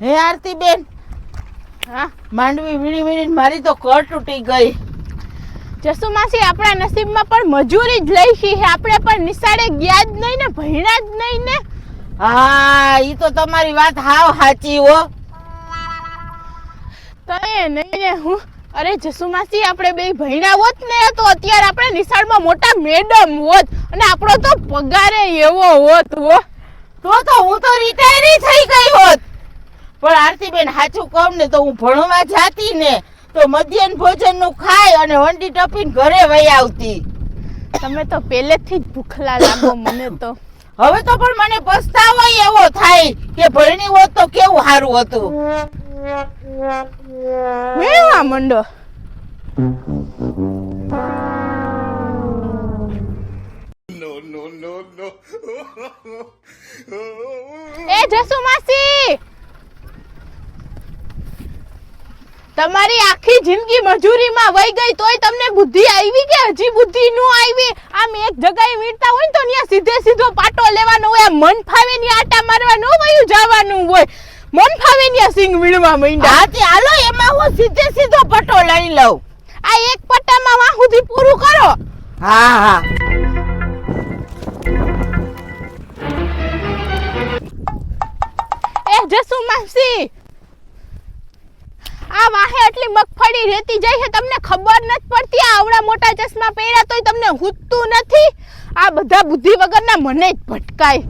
હે આરતી બેન હા? માંડવી વીણી વીણી મારી તો કર તૂટી ગઈ. જસુ માસી આપણા નસીબમાં પણ મજૂરી જ લઈ છે આપણે પણ નિશાળે ગયા જ નહીં ને ભણ્યા જ નહીં ને. હા ઈ તો તમારી વાત હાવ સાચી હો. તો એ નહીં ને હું અરે જસુમાસી આપણે બે ભણ્યા હોત ને તો અત્યારે આપણે નિશાળમાં મોટા મેડમ હોત અને આપણો તો પગારે એવો હોત હો. તો તો હું તો રિટાયરી થઈ ગઈ હોત. પણ આરતીબેન સાચું કહું ને તો હું ભણવા જાતી ને તો મધ્યાહન ભોજનનું ખાઈ અને વંડી ટપીને ઘરે વહી આવતી. તમે તો પહેલેથી જ ભૂખલા લાગો મને તો. હવે તો પણ મને પસ્તાવો એવો થાય કે ભણની હોત તો કેવું સારું હતું? મેળવા મંડો એ જસુ માસી! તમારી આખી જિંદગી મજૂરીમાં વહી ગઈ તોય તમને બુદ્ધિ આવી કે હજી બુદ્ધિ નો આવી? આમ એક જગ્યાએ વીણતા હોય ને તો ત્યાં સીધે સીધો પાટો લેવાનો હોય મન ફાવે ની આટા મારવા ન વયું જવાનું હોય. મન ફાવે ત્યાં સિંગ વીણવા માંડ્યા. હાથી હાલો એમાં હું સીધે સીધો પટો લઈ લઉં. આ એક પટ્ટામાં વાં સુધી પૂરું કરો. હા હા. એ જસુ માસી આ વાહે આટલી મગફળી રેતી જાય છે તમને ખબર નથી પડતી? આ આવડા મોટા ચશ્મા પહેર્યા તોય તમને હૂતું નથી? આ બધા બુદ્ધિ વગરના મને જ ભટકાય.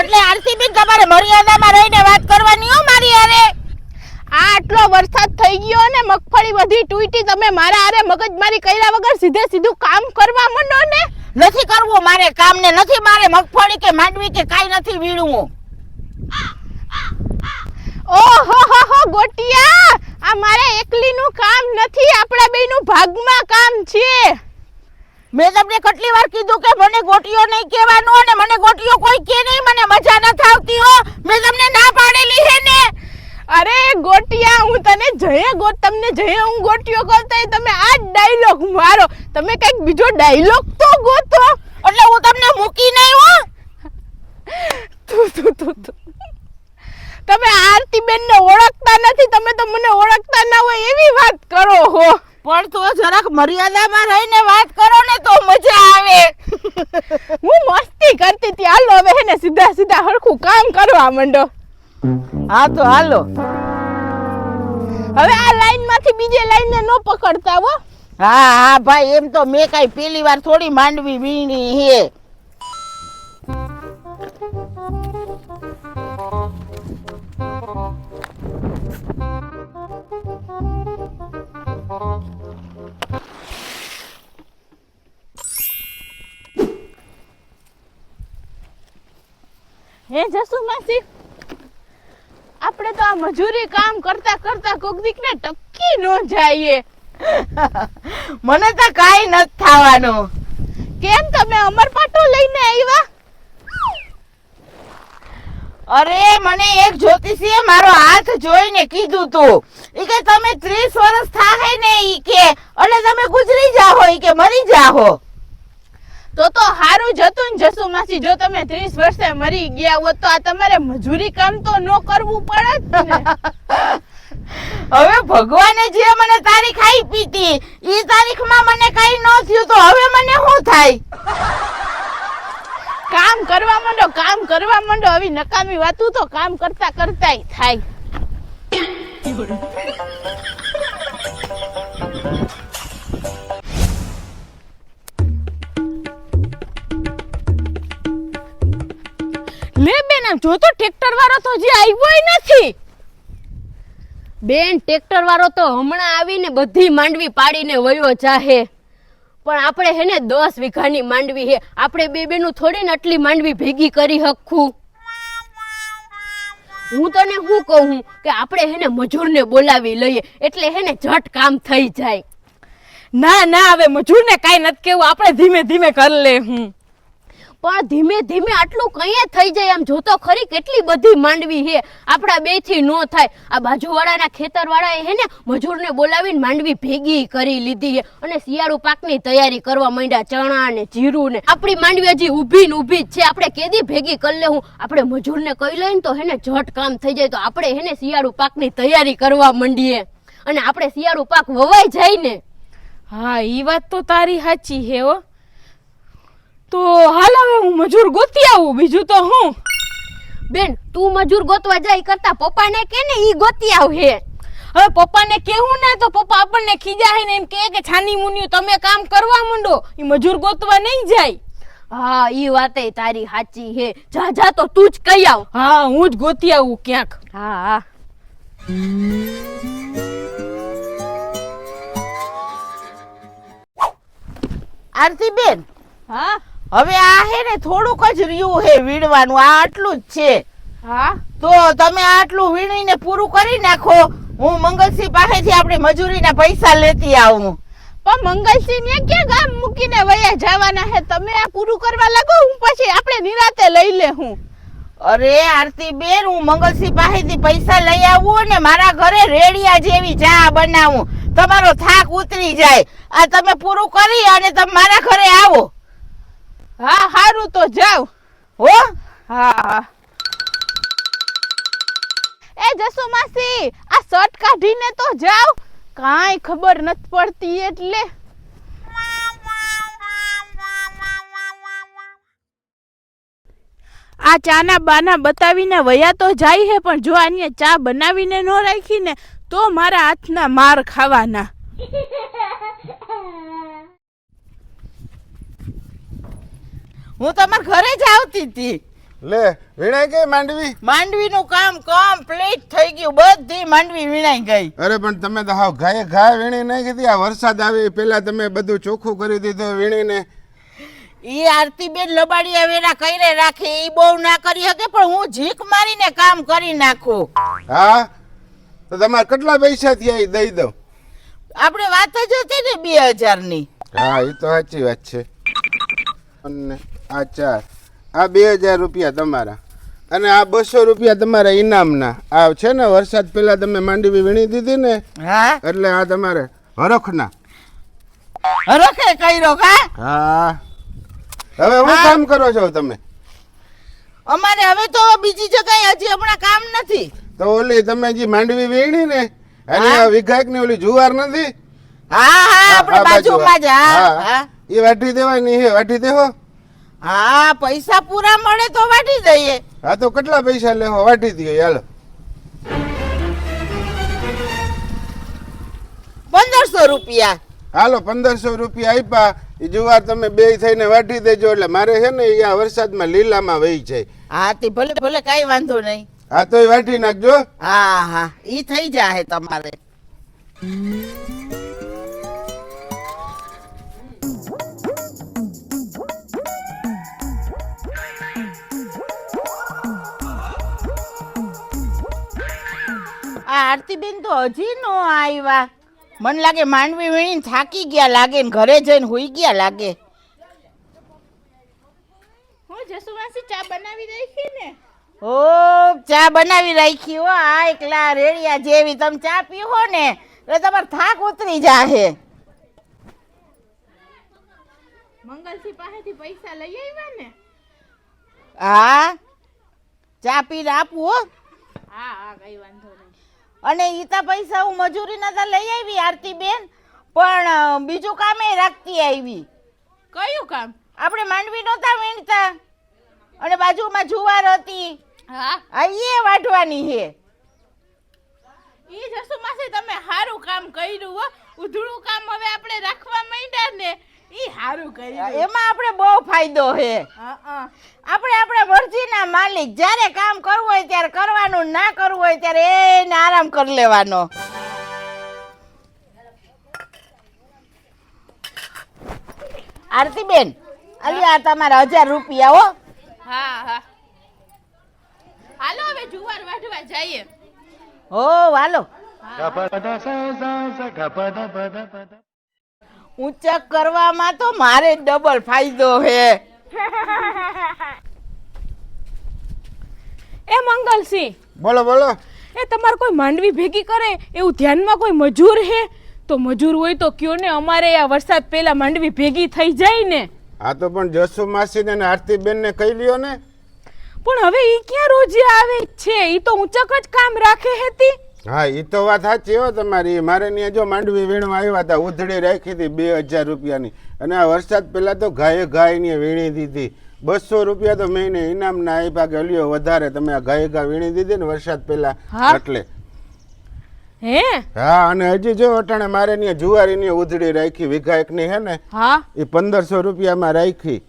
એટલે આરતી બેન તમારે મર્યાદામાં રહીને વાત કરવાની હો મારી આરે આ આટલો વરસાદ થઈ ગયો ને મગફળી બધી તૂટી તમે મારા હારે મગજમારી કર્યા વગર સીધે સીધું કામ કરવા માંડો ને? નથી કરવું મારે કામ ને નથી મારે મગફળી કે માંડવી કે કાઈ નથી વીણવું. ઓહો હો હો ગોટિયા! આ મારે એકલીનું કામ નથી આપણા બેનું ભાગમાં કામ છે. મેં તમને કેટલી વાર કીધું કે મને ગોટીઓ નહીં કહેવાનું અને મને ગોટીઓ કોઈ કે નહીં મને મજા નથી આવતી હો. મેં તમને ના પાડેલી છે ને. અરે ગોટિયા હું તને જયે ગોત તમને જયે હું ગોટિયો કરતા તમે આ ડાયલોગ મારો. તમે કંઈક બીજો ડાયલોગ તો ગોતો. એટલે હું તમને મૂકી નહીં હો. તું તું તું તું. તમે આરતી બેન ને ઓળખતા નથી તમે તો મને ઓળખતા ના હોય એવી વાત કરો હો. પણ તો જરાક મર્યાદામાં રહીને વાત કરો ને તો મજા આવે. હું મસ્તી કરતી હતી. હાલો હવે ને સીધા સીધા હરખું કામ કરવા માંડો. હા તો હાલો. હવે આ લાઈનમાંથી બીજે લાઈન ને નો પકડતા હો. હા હા ભાઈ એમ તો મેં કઈ પેલી વાર થોડી માંડવી વીણી હે. હે જસુ માસી આપણે તો આ મજૂરી કામ કરતા કરતા કોક દીક ને ટપકી ન જઈએ. મને તો કાઈ નથી થવાનું. કેમ તમે અમર પાટો લઈને આવ્યા? અરે મને એક જ્યોતિષીએ મારો હાથ જોઈને કીધું તું. ઈ કે તમે 30 વર્ષ થાય ને ઈ કે એટલે તમે ગુજરી જાહો ઈ કે મરી જાહો. તો તો હારું જતું ને જસુ માસી જો તમે 30 વર્ષે મરી ગયા હોત તો આ તમારે મજૂરી કામ તો ન કરવું પડે ને. હવે ભગવાને જે મને તારીખ આપી હતી એ તારીખમાં મને કઈ ન થયું તો હવે મને શું થાય? કામ કરવા માંડો, કામ કરવા માંડો. આવી નકામી વાતું તો કામ કરતા કરતા થાય. લે બેન, આમ જો તો ટ્રેક્ટર વાળો તો હજી આવ્યો નથી. બેન ટ્રેક્ટર વાળો તો હમણાં આવીને બધી માંડવી પાડીને વયો જાહે. પણ આપણે હે ને દસ વીઘાની માંડવી હે આપણે બે બેનું થોડી ને આટલી માંડવી ભેગી કરી હકું હું તને શું કહું કે આપણે હે ને મજૂરને બોલાવી લઈએ, એટલે હે ને ઝટ કામ થઈ જાય. ના ના, હવે મજૂરને કાંઈ નથી કેવું આપણે ધીમે ધીમે કરી લે હું પણ ધીમે ધીમે આટલું કઈ થઈ જાય, આમ જોતો ખરી કેટલી બધી માંડવી છે. આપણા બેથી નો થાય. આ બાજુવાળાના ખેતરવાળાએ હે ને મજૂરને બોલાવીને માંડવી ભેગી કરી લીધી છે. અને શિયાળુ પાકની તૈયારી કરવા માંડ્યા ચણા ને જીરું ને. આપણી માંડવી હજી ઊભી ને ઊભી જ છે. આપણે કેદી ભેગી કરી લેવું? આપણે મજૂરને કહી લઈને તો હેને ઝટ કામ થઈ જાય. તો આપણે હેને શિયાળુ પાકની તૈયારી કરવા માંડીએ. અને આપણે શિયાળુ પાક વવાઈ જાય ને. હા, ઈ વાત તો તારી સાચી હે હો. તો હાલ હવે હું મજૂર ગોતી આવું બીજું તો હું. બેન તું મજૂર ગોતવા જાય કરતા પપ્પાને કે ને ઈ ગોતી આવ હે. હવે પપ્પાને કેવું ને તો પપ્પા આપણને ખીજાય ને એમ કે કે છાની મુનિયું તમે કામ કરવા માંડો. ઈ મજૂર ગોતવા નહીં જાય. હા ઈ વાતે તારી સાચી હે. જા જા તો તું જ કહી આવ. હા હું જ ગોતી આવું ક્યાંક. હા હા. આરતી બેન હા? હવે આ હે ને થોડુંક જ રહ્યું હે વીણવાનું. આ આટલું જ છે. હા? તો તમે આટલું વીણીને પૂરું કરી નાખો. હું મંગલસિંહ પાસેથી આપણે મજૂરીના પૈસા લેતી આવું. પણ મંગલસિંહ ને ક્યાં ગામ મૂકીને વયા જવાના હે? તમે આ પૂરું કરવા લાગો હું પછી આપણે નિરાતે લઈ લે હું અરે આરતી બેન હું મંગલસિંહ પાસેથી પૈસા લઈ આવું ને મારા ઘરે રેડિયા જેવી ચા બનાવું. તમારો થાક ઉતરી જાય. આ તમે પૂરું કરી અને તમે મારા ઘરે આવો. હા, હારું તો જાવ હો? હા એ જસુ માસી, આ શર્ટ કાઢીને તો જાવ કાંઈ ખબર નથી પડતી એટલે. આ ચાના બાના બતાવીને વયા તો જાય હે, પણ જો આની ચા બનાવીને ન રાખી ને, તો મારા હાથના માર ખાવાના. હું તમારા ઘરે જ આવતી હતી. લે વીણાઈ ગઈ માંડવી? માંડવીનું કામ કમ્પ્લીટ થઈ ગયું. બધી માંડવી વીણાઈ ગઈ. અરે પણ તમે તો હાવ ગાય ગાય વીણી નહીં કીધી. આ વરસાદ આવે પેલા તમે બધું ચોખ્ખું કરી દીધું વીણીને. ઈ આરતીબેન લબાડિયા વેરા કઈરે રાખે ઈ બહુ ના કરી શકે પણ હું જીક મારીને કામ કરી નાખું. હા? તો તમારે કેટલા પૈસા થયા એ દઈ દઉં? આપણે વાત જ હતી ને બે હજારની હા એ તો સાચી વાત છે. અને આ ચાર. આ બે હજાર રૂપિયા તમારા. અને આ બસો રૂપિયા તમારા ઇનામના આ છે ને વરસાદ પહેલા તમે માંડવી વીણી દીધી ને? હા? એટલે આ તમારે હરખના. હરખે કર્યો કા? હા. હવે હું કામ કરો છો તમે? અમારે હવે તો બીજી જગ્યાએ હજી હમણાં કામ નથી. તો ઓલી તમે જે માંડવી વીણી ને અને વિઘાકની ઓલી જુવાર નથી? હા હા આપણે બાજુમાં. જ હા હા. એ વાટી દેવાની હે વાટી દેવો? હા પૈસા પૂરા મળે તો વાટી દઈએ હા તો કેટલા પૈસા લેવો વાટી દઈએ હાલો. પંદરસો રૂપિયા. હાલો પંદરસો રૂપિયા આપ્યા એ જુવાર તમે બે થઈને વાટી દેજો એટલે મારે છે ને અહીંયા વરસાદમાં લીલામાં વહી જાય. હા તે ભલે ભલે કાઈ વાંધો નહીં. હા તો એ વાટી નાખજો. હા હા ઈ થઈ જાય તમારે. આ આરતીબેન તો હજી નો આવ્યા. મને લાગે માંડવી વીણીને થાકી ગયા લાગે ને ઘરે જઈને હોઈ ગયા લાગે. હું ચા બનાવી રાખી ને? ઓ ચા બનાવી રાખી હો આ એકલા રેડિયા જેવી. તમે ચા પીવો ને એટલે તમારો થાક ઉતરી જાહે. મંગલસિંહ પાસેથી પૈસા લઈ આવ્યા ને? હા? ચા પીને આપું હો. હા હા કઈ વાંધો અને ઈતા પૈસા હું મજૂરી નતા લઈ આવી આરતી બેન પણ બીજું કામે રાખતી આવી. કયું કામ? આપણે માંડવી નહોતા વીણતા. અને બાજુમાં જુવાર હતી. હા? એ વાઢવાની હે. ઈ જસુ માસી તમે સારું કામ કર્યું હો. ઉધળું કામ હવે આપણે રાખવા માંડ્યા ને. ઈ હારું કર્યું. એમાં આપણે બહુ ફાયદો છે. હા હા. આપણે આપણા મરજીના માલિક જ્યારે કામ કરવું હોય ત્યારે કરવાનું ના કરવું હોય ત્યારે એને આરામ કરી લેવાનો. આરતીબેન અલી આ તમારા હજાર રૂપિયા હો. હા હા. હાલો હવે જુવાર વાઢવા જઈએ. હો વાલો ઊંચક કરવામાં તો મારે ડબલ ફાયદો હે એ મંગલસિંહ. બોલો બોલો. એ તમારે કોઈ માંડવી ભેગી કરે એવું ધ્યાનમાં કોઈ મજૂર હે તો મજૂર હોય તો કયો ને અમારે આ વરસાદ પહેલા માંડવી ભેગી થઈ જાય ને. આ તો પણ જસુ માસીને ને આરતીબેન ને કહી લ્યો ને. પણ હવે ઈ ક્યાં રોજે આવે છે? ઈ તો ઊંચક જ કામ રાખે હેતી. હા એ તો વાત સાચી હો તમારી. મારે ત્યાં જો માંડવી વીણવા આવ્યા હતા ઉધડી રાખી હતી બે હજાર રૂપિયાની. અને આ વરસાદ પહેલાં તો ઘાએ ને વીણી દીધી. બસો રૂપિયા તો મહિને ઇનામના આપ્યા કે લ્યો વધારે તમે આ ઘાએ ઘા વીણી દીધી ને વરસાદ પહેલા. એટલે. હે? હા અને હજી જો અટાણે મારે ત્યાં જુવારીની ઉધડી રાખી વીઘા એકની હે ને હા. એ પંદરસો રૂપિયામાં રાખી.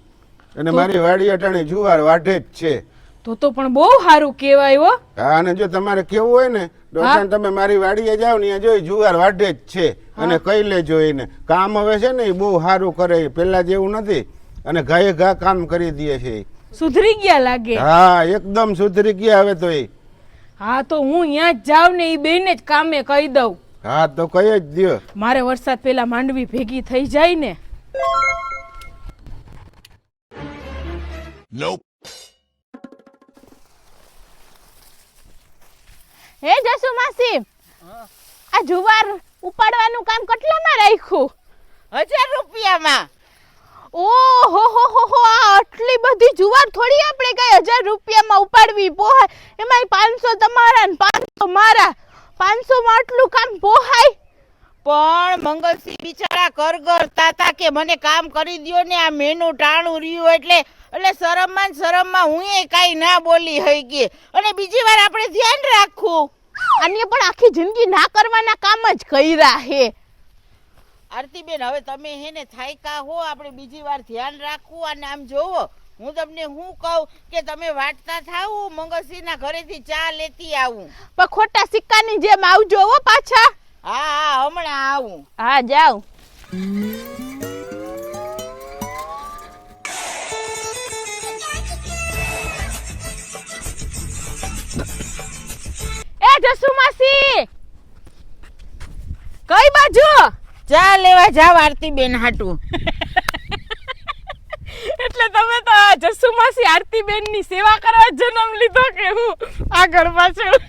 અને મારી વાડી અટાણે જુવાર વાઢે જ છે. તો તો પણ બહુ સારું કહેવાય હો. હા અને જો તમારે કેવું હોય ને તો તમે મારી વાડીએ જાવ ને જોઈ જુવાર વાઢે જ છે. અને કઈ લેજો એને. કામ હવે છે ને એ બહુ સારું કરે. પેલા જેવું નથી. અને ઘાએ ઘા કામ કરી દે છે. સુધરી ગયા લાગે. હા એકદમ સુધરી ગયા હવે તો એ. હા તો હું ત્યાં જ જાવ ને એ બેને જ કામે કહી દઉં. હા તો કહી જ દયો. મારે વરસાદ પેલા માંડવી ભેગી થઈ જાય ને. હે જસુ માસી? આ જુવાર ઉપાડવાનું કામ કેટલામાં રાખ્યું? હજાર રૂપિયામાં. ઓહો હો હો હો આ આટલી બધી જુવાર થોડી આપણે કઈ હજાર રૂપિયામાં ઉપાડવી? પોહાય એમાંય પાંચસો તમારા ને પાંચસો મારા. પાંચસો માં આટલું કામ પોહાય પણ મંગલસિંહ બિચારા કરગર તાતા કે મને કામ કરી દો ને આ મેનું ટાણું રહ્યું એટલે એટલે શરમમાં શરમમાં હું એ કાંઈ ના બોલી હઈ ગઈ અને બીજી વાર આપણે ધ્યાન રાખવું. અને પણ આખી જિંદગી ના કરવાના કામ જ કર્યા હે. આરતીબેન હવે તમે હે ને થાયકા હો આપણે બીજી વાર ધ્યાન રાખવું અને આમ જોવો. હું તમને હું કહું કે તમે વાટતા થાવ મંગલસિંહના ઘરેથી ચા લેતી આવું. પણ ખોટા સિક્કાની જેમ આવજો હો પાછા. હા હા હમણાં આવું. હા જાવ એ જસુ માસી કઈ બાજુ? ચા લેવા જાવ આરતીબેન હાટું. એટલે તમે તો જસુ માસી આરતી બેનની સેવા કરવા જન્મ લીધો કે હું આગળ પાછળ?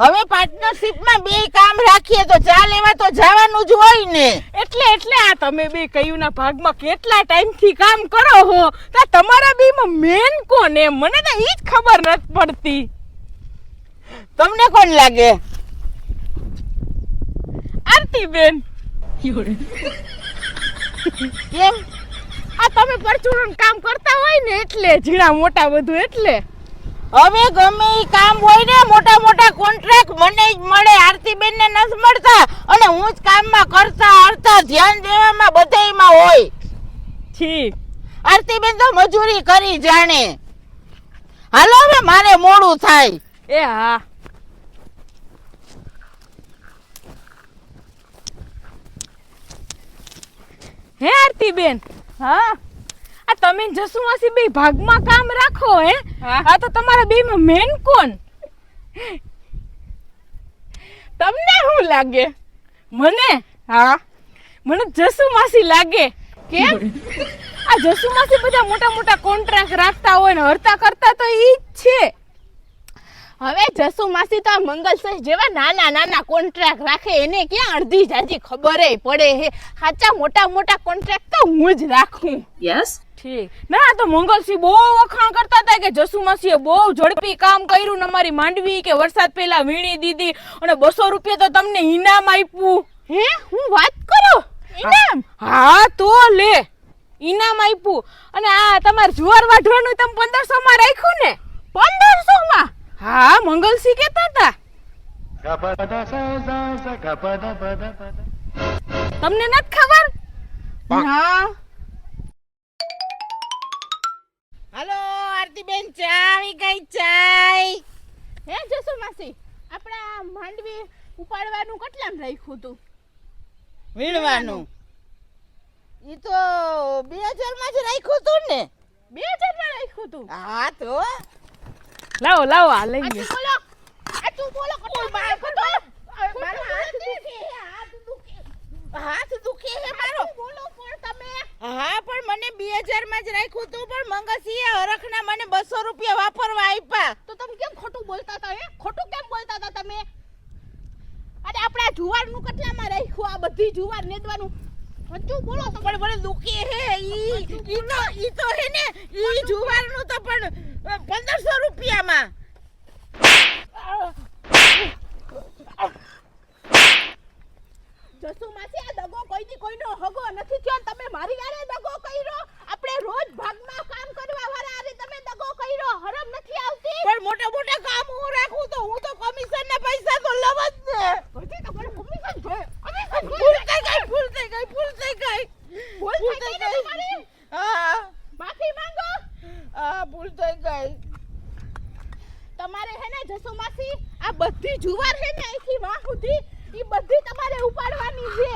હવે પાર્ટનરશિપમાં બે કામ રાખીએ તો ચા લેવા તો જવાનું જ હોય ને. એટલે એટલે આ તમે બે કયુંના ભાગમાં કેટલા ટાઈમથી કામ કરો હો? તો તમારા બેમાં મેન કોણ એમ? મને તો ઈ જ ખબર નથી પડતી. તમને કોણ લાગે? આરતી બેન કેમ? આ તમે પરચુરણ કામ કરતા હોય ને એટલે ઝીણા મોટા બધું એટલે. હવે ગમે ઈ કામ હોય ને મોટા મોટા કોન્ટ્રાક્ટ મને જ મળે આરતીબેન ને નથી મળતા. અને હું જ કામમાં કરતા હરતા ધ્યાન દેવામાં બધાયમાં હોય. ઠીક. આરતીબેન તો મજૂરી કરી જાણે. હાલો હવે મારે મોડું થાય. એ હા. હે આરતી બેન હા? આ તમે ને બે ભાગમાં કામ રાખો હે? આ તો તમારા બે માં મેન કોણ? તમને શું લાગે? મને? હા. મને જસુમાસી લાગે. કેમ? આ જસુમાસી બધા મોટા મોટા કોન્ટ્રાક્ટ રાખતા હોય ને હરતા કરતા તો ઈ જ છે. હવે જસુ માસી તો આ મંગલસર જેવા નાના નાના કોન્ટ્રાક્ટ રાખે એને ક્યાં અડધી જાજી ખબર પડે હે? સાચા મોટા મોટા કોન્ટ્રાક્ટ તો હું જ રાખું. યસ ઠીક. ના આ તો મંગલસિંહ બહુ વખાણ કરતા હતા કે જસુ મસીએ બહુ ઝડપી કામ કર્યું ને અમારી માંડવી કે વરસાદ પહેલા વીણી દીધી અને બસો રૂપિયા તો તમને ઇનામ આપ્યું. હે? હું વાત કરો? ઇનામ હા તો લે. ઇનામ આપ્યું. અને આ તમારે જુવાર વાઢવાનું તમે પંદરસો માં રાખ્યું ને? પંદરસો માં હા મંગલસિંહ કેતા હતા. તમને નથી ખબર? હા આરતીબેન ચા આવી ગઈ ચાય. હે જસુ માસી. આપણા માંડવી ઉપાડવાનું કેટલામ રાખ્યું તું વીણવાનું. ઈ તો બે હજારમાં જ રાખ્યું તું ને. બે હજારમાં રાખ્યું તું હા તો. લાવો લાવો આ લઈ લે. બોલો. આ તું બોલો કટોલ બહાર કટોલ મારો હાથ દુખે હાથ દુખે હાથ દુખે હે મારો બોલો પણ તમે હા પણ મને બે હજાર માં જ રાખ્યું તું પણ મંગસીએ હરખના મને બસો રૂપિયા વાપરવા આપ્યા. તો તમે કેમ ખોટું બોલતા હતા હે? ખોટું કેમ બોલતા હતા તમે? અરે આપણે જુવારનું કેટલામાં રાખ્યું આ બધી જુવાર નેદવાનું. હજુ બોલો તો પણ મને દુખી હે ઈ ઈ તો ઈ તો હે ને ઈ જુવારનું તો પણ પંદરસો રૂપિયામાં. જસુ માસી આ દગો કોઈની કોઈનો હગો નથી થયો તમે મારી યારે દગો કર્યો આપણે રોજ ભાગમાં કામ કરવા વાળા આરે તમે દગો કર્યો હરમ નથી પણ મોટા મોટા કામ હું રાખું તો હું તો કમિશન ના પૈસા તો લવ જ ને. હજી તો કમિશન જોઈએ. કમિશન ભૂલ થઈ ગઈ ભૂલ થઈ ગઈ ભૂલ થઈ ગઈ. ભૂલ થઈ ગઈ હા. માફી માંગો. હા ભૂલ થઈ ગઈ. તમારે હે ને જસુ માસી આ બધી જુવાર હે ને અહીંથી વાહ સુધી ઈ બધી તમારે ઉપાડવાની છે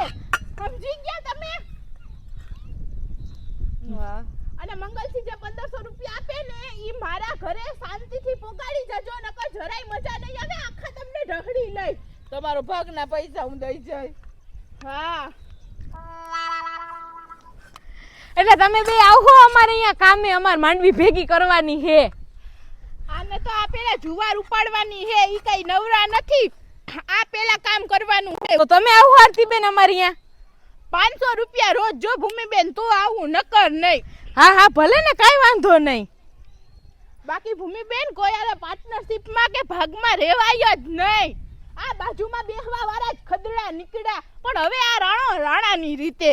સમજી ગયા તમે અને મંગલસિંહ જે પંદરસો રૂપિયા આપે ને ઈ મારા ઘરે શાંતિથી પોગાડી જજો નકર જરાય મજા નહીં આવે આખા તમને ઢગડી લઈ. તમારો ભાગના પૈસા હું દઈ જાય. હા. એટલે તમે બે આવો અમારે અહીંયા કામે અમાર માંડવી ભેગી કરવાની હે આને તો આ પેલા જુવાર ઉપાડવાની હે ઈ કઈ નવરા નથી. આ પેલા કામ કરવાનું હે તો તમે આવો આરતી બેન અમારે અહીંયા. પાંચસો રૂપિયા રોજ જો ભૂમિબેન તો આવું નકર નહીં. હા હા ભલે ને કાંઈ વાંધો નહીં. બાકી ભૂમિબેન કોઈ આરે પાર્ટનરશિપમાં કે ભાગમાં રહેવાય જ નહીં. આ બાજુમાં બેસવા વાળા જ ખદડા નીકળ્યા. પણ હવે આ રાણો રાણાની રીતે.